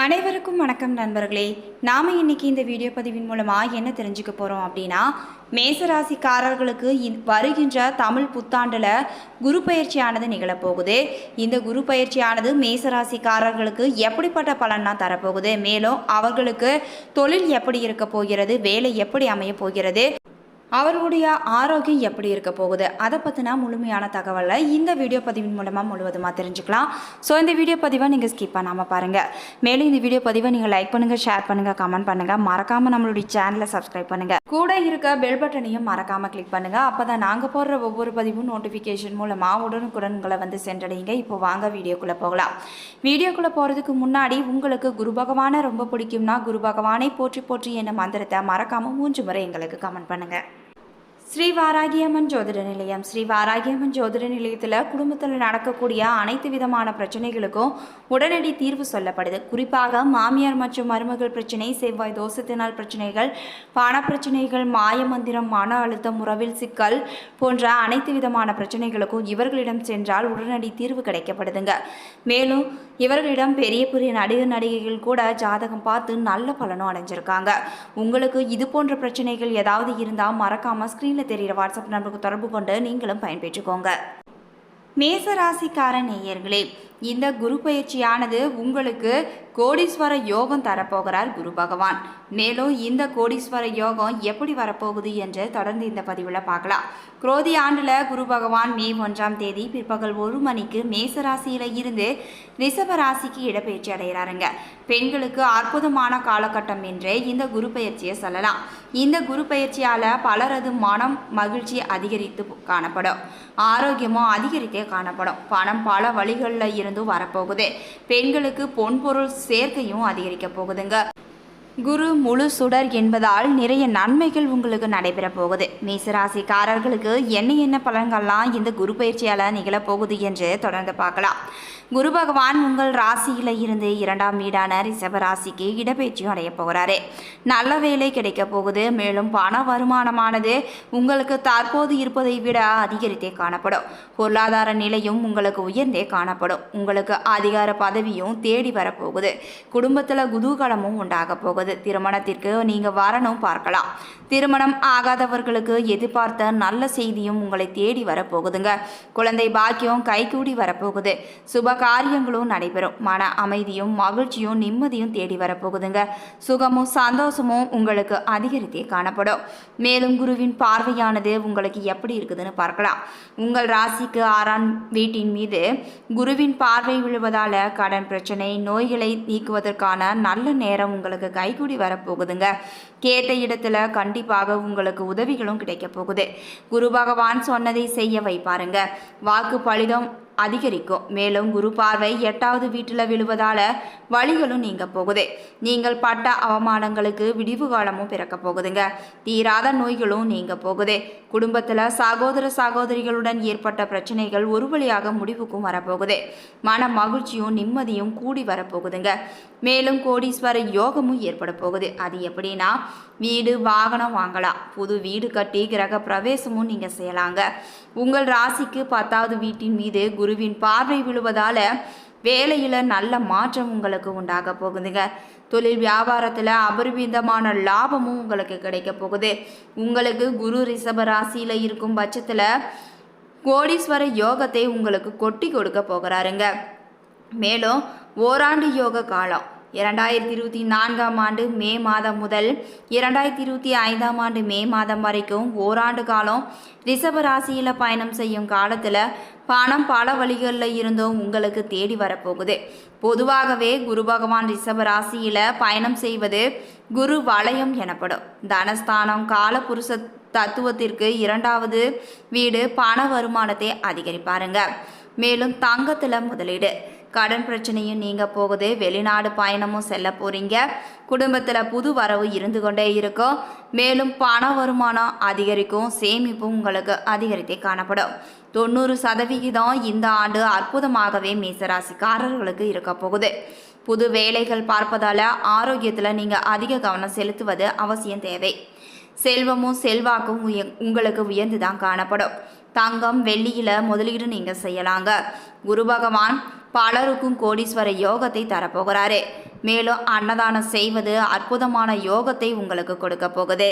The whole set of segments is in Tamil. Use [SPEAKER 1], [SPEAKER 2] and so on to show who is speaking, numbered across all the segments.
[SPEAKER 1] அனைவருக்கும் வணக்கம் நண்பர்களே. நாம் இன்னைக்கு இந்த வீடியோ பதிவின் மூலமாக என்ன தெரிஞ்சுக்க போகிறோம் அப்படின்னா மேசராசிக்காரர்களுக்கு இந்- வருகின்ற தமிழ் புத்தாண்டில் குரு பயிற்சியானது நிகழப்போகுது இந்த குரு பயிற்சியானது மேசராசிக்காரர்களுக்கு எப்படிப்பட்ட பலன்லாம் தரப்போகுது. மேலும் அவர்களுக்கு தொழில் எப்படி இருக்க போகிறது? வேலை எப்படி அமைய போகிறது? அவர்களுடைய ஆரோக்கியம் எப்படி இருக்க போகுது? அதை பற்றின முழுமையான தகவலை இந்த வீடியோ பதிவின் மூலமாக முழுவதுமாக தெரிஞ்சுக்கலாம். ஸோ இந்த வீடியோ பதிவை நீங்கள் ஸ்கிப் பண்ணாமல் பாருங்கள் மேலும் இந்த வீடியோ பதிவை நீங்கள் லைக் பண்ணுங்கள் ஷேர் பண்ணுங்கள் கமெண்ட் பண்ணுங்கள் மறக்காமல் நம்மளுடைய சேனலை சப்ஸ்கிரைப் பண்ணுங்கள் கூட இருக்க பெல் பட்டனையும் மறக்காமல் கிளிக் பண்ணுங்கள் அப்போ தான் நாங்கள் போடுற ஒவ்வொரு பதிவும் நோட்டிஃபிகேஷன் மூலமாக உடனுக்குடன் உங்களை வந்து சென்றடையுங்க. இப்போ வாங்க வீடியோக்குள்ளே போகலாம். வீடியோக்குள்ளே போகிறதுக்கு முன்னாடி உங்களுக்கு குரு பகவானை ரொம்ப பிடிக்கும்னா குரு பகவானை போற்றி போற்றி என்ன மந்திரத்தை மறக்காமல் மூன்று முறை எங்களுக்கு கமெண்ட் பண்ணுங்கள் ஸ்ரீ வாராகியம்மன் ஜோதிட நிலையம் ஸ்ரீ வாராகியம்மன் ஜோதிட நிலையத்தில் குடும்பத்தில் நடக்கக்கூடிய அனைத்து விதமான பிரச்சனைகளுக்கும் உடனடி தீர்வு சொல்லப்படுது. குறிப்பாக மாமியார் மற்றும் மருமகள் பிரச்சனை செவ்வாய் தோசத்தினால் பிரச்சனைகள் பண பிரச்சனைகள் மாயமந்திரம் மன அழுத்தம் உறவில் சிக்கல் போன்ற அனைத்து விதமான பிரச்சனைகளுக்கும் இவர்களிடம் சென்றால் உடனடி தீர்வு கிடைக்கப்படுதுங்க. மேலும் இவர்களிடம் பெரிய பெரிய நடிகர் நடிகைகள் கூட ஜாதகம் பார்த்து நல்ல பலனும் அடைஞ்சிருக்காங்க. உங்களுக்கு இது போன்ற பிரச்சனைகள் ஏதாவது இருந்தால் மறக்காம ஸ்க்ரீனில் தெரிகிற வாட்ஸ்அப் நம்பருக்கு தொடர்பு கொண்டு நீங்களும் பயன்பெற்றுக்கோங்க. மேசராசிக்கார நேயர்களே இந்த குரு பயிற்சியானது உங்களுக்கு கோடீஸ்வர யோகம் தரப்போகிறார் குரு பகவான். மேலும் இந்த கோடீஸ்வர யோகம் எப்படி வரப்போகுது என்று தொடர்ந்து இந்த பதிவில் பார்க்கலாம். குரோதி ஆண்டில் குரு பகவான் மே ஒன்றாம் தேதி பிற்பகல் ஒரு மணிக்கு மேசராசியில் இருந்து ரிஷப ராசிக்கு இடப்பெயர்ச்சி அடைகிறாருங்க. பெண்களுக்கு அற்புதமான காலகட்டம் என்றே இந்த குரு பயிற்சியை சொல்லலாம். இந்த குரு பயிற்சியால் பலரது மனம் மகிழ்ச்சி அதிகரித்து காணப்படும். ஆரோக்கியமும் அதிகரித்தே காணப்படும். பணம் பல வழிகளில் இருந்து இருந்தும் வரப்போகுது. பெண்களுக்கு பொன்பொருள் சேர்க்கையும் அதிகரிக்க போகுதுங்க. குரு முழு சுடர் என்பதால் நிறைய நன்மைகள் உங்களுக்கு நடைபெற போகுது. மேசராசிக்காரர்களுக்கு என்ன என்ன பலன்கள்லாம் இந்த குரு பயிற்சியால் நிகழப் போகுது என்று தொடர்ந்து பார்க்கலாம். குரு பகவான் உங்கள் ராசியில் இருந்து இரண்டாம் வீடான ரிஷப ராசிக்கு இடப்பெயர்ச்சியும் அடைய போகிறாரு. நல்ல வேலை கிடைக்க போகுது. மேலும் பண வருமானமானது உங்களுக்கு தற்போது இருப்பதை விட அதிகரித்தே காணப்படும். பொருளாதார நிலையும் உங்களுக்கு உயர்ந்தே காணப்படும். உங்களுக்கு அதிகார பதவியும் தேடி வரப்போகுது குடும்பத்தில் குதூகலமும் உண்டாக போகுது. திருமணத்திற்கு நீங்கள் வரணும் பார்க்கலாம். திருமணம் ஆகாதவர்களுக்கு எதிர்பார்த்த நல்ல செய்தியும் உங்களை தேடி வரப்போகுதுங்க குழந்தை பாக்கியம் கைகூடி வரப்போகுது சுப காரியங்களும் நடைபெறும். மன அமைதியும் மகிழ்ச்சியும் நிம்மதியும் தேடி வரப்போகுதுங்க. சுகமும் சந்தோஷமும் உங்களுக்கு அதிகரித்தே காணப்படும். மேலும் குருவின் பார்வையானது உங்களுக்கு எப்படி இருக்குதுன்னு பார்க்கலாம். உங்கள் ராசிக்கு ஆறாம் வீட்டின் மீது குருவின் பார்வை விழுவதால கடன் பிரச்சனை நோய்களை நீக்குவதற்கான நல்ல நேரம் உங்களுக்கு கைகூடி வரப்போகுதுங்க. கேட்ட இடத்துல கண்டிப்பாக உங்களுக்கு உதவிகளும் கிடைக்க போகுது. குரு பகவான் சொன்னதை செய்ய வைப்பாருங்க. வாக்கு பலிதம் அதிகரிக்கும். மேலும் குரு பார்வை எட்டாவது வீட்டில் விழுவதால வழிகளும் நீங்க போகுது. நீங்கள் பட்ட அவமானங்களுக்கு விடிவு காலமும் பிறக்க போகுதுங்க. தீராத நோய்களும் நீங்க போகுது. குடும்பத்தில் சகோதர சகோதரிகளுடன் ஏற்பட்ட பிரச்சனைகள் ஒரு வழியாக முடிவுக்கும் வரப்போகுது. மன மகிழ்ச்சியும் நிம்மதியும் கூடி வரப்போகுதுங்க. மேலும் கோடீஸ்வர யோகமும் ஏற்பட போகுது. அது எப்படின்னா வீடு வாகனம் வாங்கலாம். புது வீடு கட்டி கிரக பிரவேசமும் நீங்கள் செய்யலாங்க. உங்கள் ராசிக்கு பத்தாவது வீட்டின் மீது குரு குருவின் பார்வை விழுவதால வேலையில் நல்ல மாற்றம் உங்களுக்கு உண்டாக போகுதுங்க. தொழில் வியாபாரத்தில் அபரிவிதமான லாபமும் உங்களுக்கு கிடைக்க போகுது. உங்களுக்கு குரு ரிஷப ராசியில் இருக்கும் பட்சத்தில் கோடீஸ்வர யோகத்தை உங்களுக்கு கொட்டி கொடுக்க போகிறாருங்க. மேலும் ஓராண்டு யோக காலம். இரண்டாயிரத்தி இருபத்தி நான்காம் ஆண்டு மே மாதம் முதல் இரண்டாயிரத்தி இருபத்தி ஐந்தாம் ஆண்டு மே மாதம் வரைக்கும் ஓராண்டு காலம் ரிஷப ராசியில் பயணம் செய்யும் காலத்தில் பணம் பல வழிகளில் இருந்தும் உங்களுக்கு தேடி வரப்போகுது. பொதுவாகவே குரு பகவான் ரிஷப ராசியில் பயணம் செய்வது குரு வலயம் எனப்படும். தனஸ்தானம் காலபுருஷ தத்துவத்திற்கு இரண்டாவது வீடு பண வருமானத்தை அதிகரிப்பாருங்க. மேலும் தங்கத்தில் முதலீடு. கடன் பிரச்சனையும் நீங்க போகுது. வெளிநாடு பயணமும் செல்ல போறீங்க. குடும்பத்தில் புது வரவு இருந்து கொண்டே இருக்கும். மேலும் பண வருமானம் அதிகரிக்கும். சேமிப்பும் உங்களுக்கு அதிகரித்தே காணப்படும். தொண்ணூறு சதவிகிதம் இந்த ஆண்டு அற்புதமாகவே மேசராசிக்காரர்களுக்கு இருக்க போகுது. புது வேலைகள் பார்ப்பதால ஆரோக்கியத்தில் நீங்கள் அதிக கவனம் செலுத்துவது அவசியம் தேவை. செல்வமும் செல்வாக்கும் உய உங்களுக்கு உயர்ந்து தான் காணப்படும். தங்கம் வெள்ளியில் முதலீடு நீங்கள் செய்யலாங்க. குரு பகவான் பலருக்கும் கோடீஸ்வர யோகத்தை தரப்போகிறாரு. மேலும் அன்னதானம் செய்வது அற்புதமான யோகத்தை உங்களுக்கு கொடுக்க போகுது.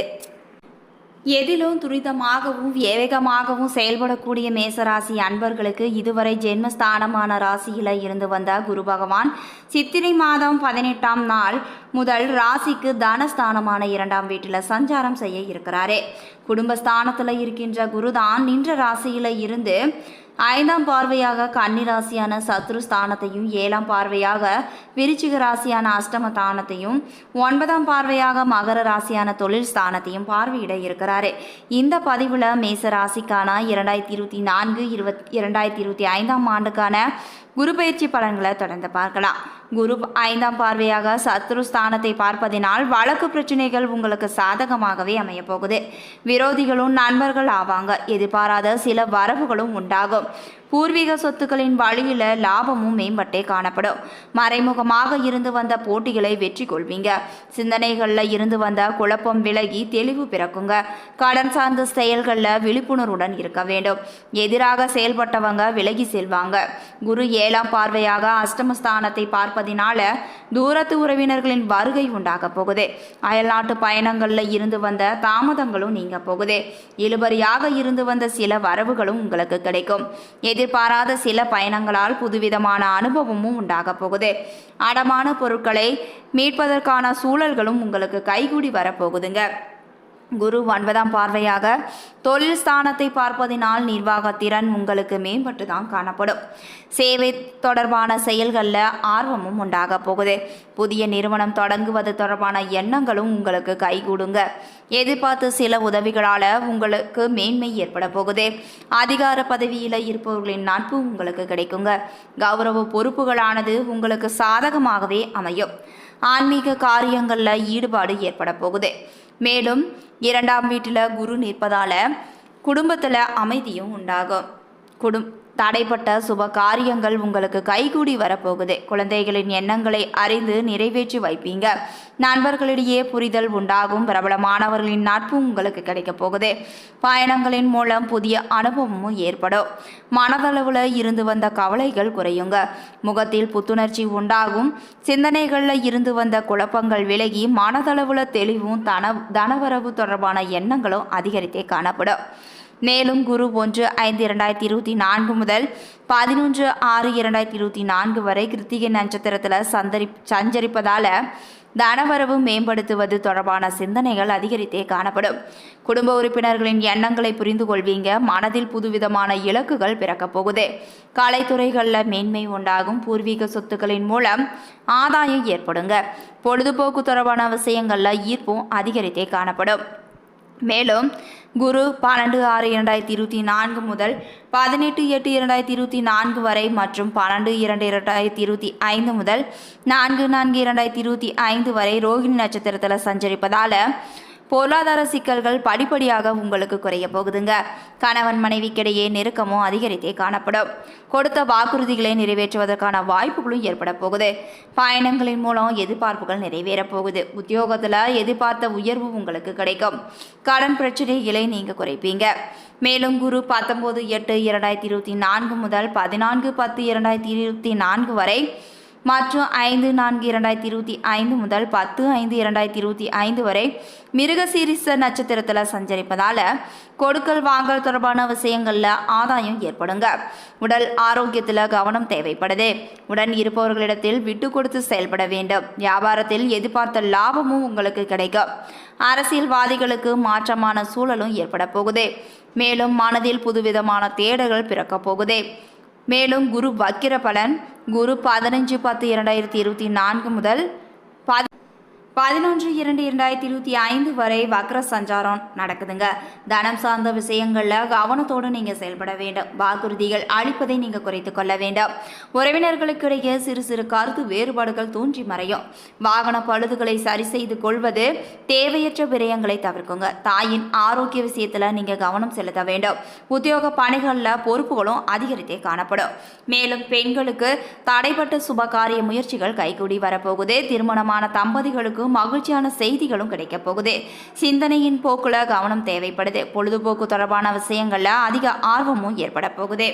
[SPEAKER 1] எதிலும் துரிதமாகவும் வேகமாகவும் செயல்படக்கூடிய மேசராசி அன்பர்களுக்கு இதுவரை ஜென்மஸ்தானமான ராசியில் இருந்து வந்த குரு பகவான் சித்திரை மாதம் பதினெட்டாம் நாள் முதல் ராசிக்கு தனஸ்தானமான இரண்டாம் வீட்டில் சஞ்சாரம் செய்ய இருக்கிறாரே. குடும்பஸ்தானத்தில் இருக்கின்ற குருதான் நின்ற ராசியில் இருந்து ஐந்தாம் பார்வையாக கன்னி ராசியான சத்ரு ஸ்தானத்தையும் ஏழாம் பார்வையாக விருச்சிக ராசியான அஷ்டம தானத்தையும் ஒன்பதாம் பார்வையாக மகர ராசியான தொழில் ஸ்தானத்தையும் பார்வையிட இருக்கிறாரு. இந்த பதிவில் மேச ராசிக்கான இரண்டாயிரத்தி இருபத்தி நான்கு இருபத் இரண்டாயிரத்தி இருபத்தி ஐந்தாம் ஆண்டுக்கான குரு பயிற்சி பலன்களை தொடர்ந்து பார்க்கலாம். குரு ஐந்தாம் பார்வையாக சத்ரு ஸ்தானத்தை பார்ப்பதினால் வழக்கு பிரச்சனைகள் உங்களுக்கு சாதகமாகவே அமைய போகுது. விரோதிகளும் நண்பர்கள் ஆவாங்க. எதிர்பாராத சில வரவுகளும் உண்டாகும். பூர்வீக சொத்துக்களின் வழியில் லாபமும் மேம்பட்டே காணப்படும். மறைமுகமாக இருந்து வந்த போட்டிகளை வெற்றி கொள்வீங்க. சிந்தனைகளில் இருந்து வந்த குழப்பம் விலகி தெளிவு பிறக்குங்க. கடன் சார்ந்த செயல்களில் விழிப்புணர்வுடன் இருக்க வேண்டும். எதிராக செயல்பட்டவங்க விலகி செல்வாங்க. குரு ஏழாம் பார்வையாக அஷ்டமஸ்தானத்தை பார்ப்பதினால தூரத்து உறவினர்களின் வருகை உண்டாக போகுது. அயல்நாட்டு பயணங்களில் இருந்து வந்த தாமதங்களும் நீங்க போகுது. இழுபறியாக இருந்து வந்த சில வரவுகளும் உங்களுக்கு கிடைக்கும். எதிர்பாராத சில பயணங்களால் புதுவிதமான அனுபவமும் உண்டாகப் போகுது. அடமான பொருட்களை மீட்பதற்கான சூழல்களும் உங்களுக்கு கைகூடி வரப்போகுதுங்க குரு ஒன்பதாம் பார்வையாக தொழில் ஸ்தானத்தை பார்ப்பதினால் நிர்வாகத்திறன் உங்களுக்கு மேம்பட்டு தான் காணப்படும். சேவை தொடர்பான செயல்களில் ஆர்வமும் உண்டாக போகுது. புதிய நிறுவனம் தொடங்குவது தொடர்பான எண்ணங்களும் உங்களுக்கு கைகூடுங்க. எதிர்பார்த்த சில உதவிகளால் உங்களுக்கு மேன்மை ஏற்பட போகுது. அதிகார பதவியில் இருப்பவர்களின் நட்பு உங்களுக்கு கிடைக்குங்க. கௌரவ பொறுப்புகளானது உங்களுக்கு சாதகமாகவே அமையும். ஆன்மீக காரியங்களில் ஈடுபாடு ஏற்பட போகுது. மேலும் இரண்டாம் வீட்டில் குரு நிற்பதால் குடும்பத்தில் அமைதியும் உண்டாகும். குடும் தடைப்பட்ட சுப காரியங்கள் உங்களுக்கு கைகூடி வரப்போகுது. குழந்தைகளின் எண்ணங்களை அறிந்து நிறைவேற்றி வைப்பீங்க. நண்பர்களிடையே புரிதல் உண்டாகும். பிரபலமானவர்களின் நட்பு உங்களுக்கு கிடைக்கப் போகுது. பயணங்களின் மூலம் புதிய அனுபவமும் ஏற்படும். மனதளவில் இருந்து வந்த கவலைகள் குறையுங்க. முகத்தில் புத்துணர்ச்சி உண்டாகும். சிந்தனைகளில் இருந்து வந்த குழப்பங்கள் விலகி மனதளவில் தெளிவும் தன தனவரவு தொடர்பான எண்ணங்களும் அதிகரித்தே காணப்படும். மேலும் குரு ஒன்று ஐந்து இரண்டாயிரத்தி இருபத்தி நான்கு முதல் பதினொன்று ஆறு இரண்டாயிரத்தி இருபத்தி நான்கு வரை கிருத்திகை நட்சத்திரத்தில் சந்தரி சஞ்சரிப்பதால் தனவரவு மேம்படுத்துவது தொடர்பான சிந்தனைகள் அதிகரித்தே காணப்படும். குடும்ப உறுப்பினர்களின் எண்ணங்களை புரிந்து கொள்வீங்க. மனதில் புதுவிதமான இலக்குகள் பிறக்கப் போகுது. கலைத்துறைகளில் மேன்மை உண்டாகும். பூர்வீக சொத்துக்களின் மூலம் ஆதாயம் ஏற்படுங்க. பொழுதுபோக்கு தொடர்பான விஷயங்களில் ஈர்ப்பும் அதிகரித்தே காணப்படும். மேலும் குரு பன்னெண்டு ஆறு இரண்டாயிரத்தி இருபத்தி நான்கு முதல் பதினெட்டு எட்டு இரண்டாயிரத்தி இருபத்தி நான்கு வரை மற்றும் பன்னெண்டு இரண்டு இரண்டாயிரத்தி இருபத்தி ஐந்து முதல் நான்கு நான்கு இரண்டாயிரத்தி இருபத்தி ஐந்து வரை ரோஹிணி நட்சத்திரத்தில் சஞ்சரிப்பதால் பொருளாதார சிக்கல்கள் படிப்படியாக உங்களுக்கு குறைய போகுதுங்க. கணவன் மனைவிக்கிடையே நெருக்கமும் அதிகரித்தே காணப்படும். கொடுத்த வாக்குறுதிகளை நிறைவேற்றுவதற்கான வாய்ப்புகளும் ஏற்பட போகுது. பயணங்களின் மூலம் எதிர்பார்ப்புகள் நிறைவேறப் போகுது. உத்தியோகத்தில் எதிர்பார்த்த உயர்வு உங்களுக்கு கிடைக்கும். கடன் பிரச்சனைகளை நீங்கள் குறைப்பீங்க. மேலும் குரு பத்தொம்போது எட்டு இரண்டாயிரத்தி இருபத்தி நான்கு முதல் பதினான்கு பத்து இரண்டாயிரத்தி இருபத்தி நான்கு வரை மற்றும் ஐந்து நான்கு இரண்டாயிரத்தி இருபத்தி ஐந்து முதல் பத்து ஐந்து இரண்டாயிரத்தி இருபத்தி ஐந்து வரை மிருகசீரிச நட்சத்திரத்தில் சஞ்சரிப்பதால் கொடுக்கல் வாங்கல் தொடர்பான விஷயங்களில் ஆதாயம் ஏற்படுங்க. உடல் ஆரோக்கியத்தில் கவனம் தேவைப்படுது. உடன் இருப்பவர்களிடத்தில் விட்டு கொடுத்து செயல்பட வேண்டும். வியாபாரத்தில் எதிர்பார்த்த லாபமும் உங்களுக்கு கிடைக்கும். அரசியல்வாதிகளுக்கு மாற்றமான சூழலும் ஏற்பட போகுது. மேலும் மனதில் புதுவிதமான தேடல்கள் பிறக்கப் போகுது. மேலும் குரு வக்கிர பலன் குரு பதினஞ்சு பத்து இரண்டாயிரத்தி இருபத்தி நான்கு முதல் பதினொன்று இரண்டு இரண்டாயிரத்தி இருபத்தி ஐந்து வரை வக்ர சஞ்சாரம் நடக்குதுங்க. தனம் சார்ந்த விஷயங்களில் கவனத்தோடு நீங்கள் செயல்பட வேண்டும். வாக்குறுதிகள் அளிப்பதை நீங்கள் குறைத்து கொள்ள வேண்டும். உறவினர்களுக்கிடையே சிறு சிறு கருத்து வேறுபாடுகள் தோன்றி மறையும். வாகன பழுதுகளை சரி செய்து கொள்வது தேவையற்ற விரயங்களை தவிர்க்குங்க. தாயின் ஆரோக்கிய விஷயத்தில் நீங்கள் கவனம் செலுத்த வேண்டும். உத்தியோக பணிகளில் பொறுப்புகளும் அதிகரித்தே காணப்படும். மேலும் பெண்களுக்கு தடைப்பட்ட சுபகாரிய முயற்சிகள் கைகூடி வரப்போகுது. திருமணமான தம்பதிகளுக்கு மகிழ்ச்சியான செய்திகளும் கிடைக்க போகுது. சிந்தனையின் போக்குல கவனம் தேவைப்படுது. பொழுதுபோக்கு தொடர்பான விஷயங்கள்ல அதிக ஆர்வமும் ஏற்பட போகுது.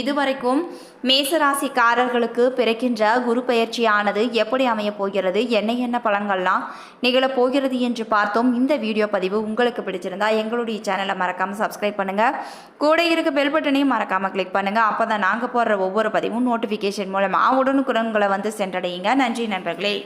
[SPEAKER 1] இதுவரைக்கும் மேசராசிக்காரர்களுக்கு பிறக்கின்ற குரு பயிற்சியானது எப்படி அமையப் போகிறது? என்ன என்ன பலன்கள்லாம் நிகழப் போகிறது என்று பார்த்தோம். இந்த வீடியோ பதிவு உங்களுக்கு பிடிச்சிருந்தா எங்களுடைய சேனலை மறக்காமல் சப்ஸ்கிரைப் பண்ணுங்கள் கூட இருக்க பெல் பட்டனையும் மறக்காமல் கிளிக் பண்ணுங்கள் அப்போ தான் நாங்கள் போடுற ஒவ்வொரு பதிவும் நோட்டிஃபிகேஷன் மூலமாக உடனுக்குடன் உங்களை வந்து சென்றடையுங்க. நன்றி நண்பர்களே.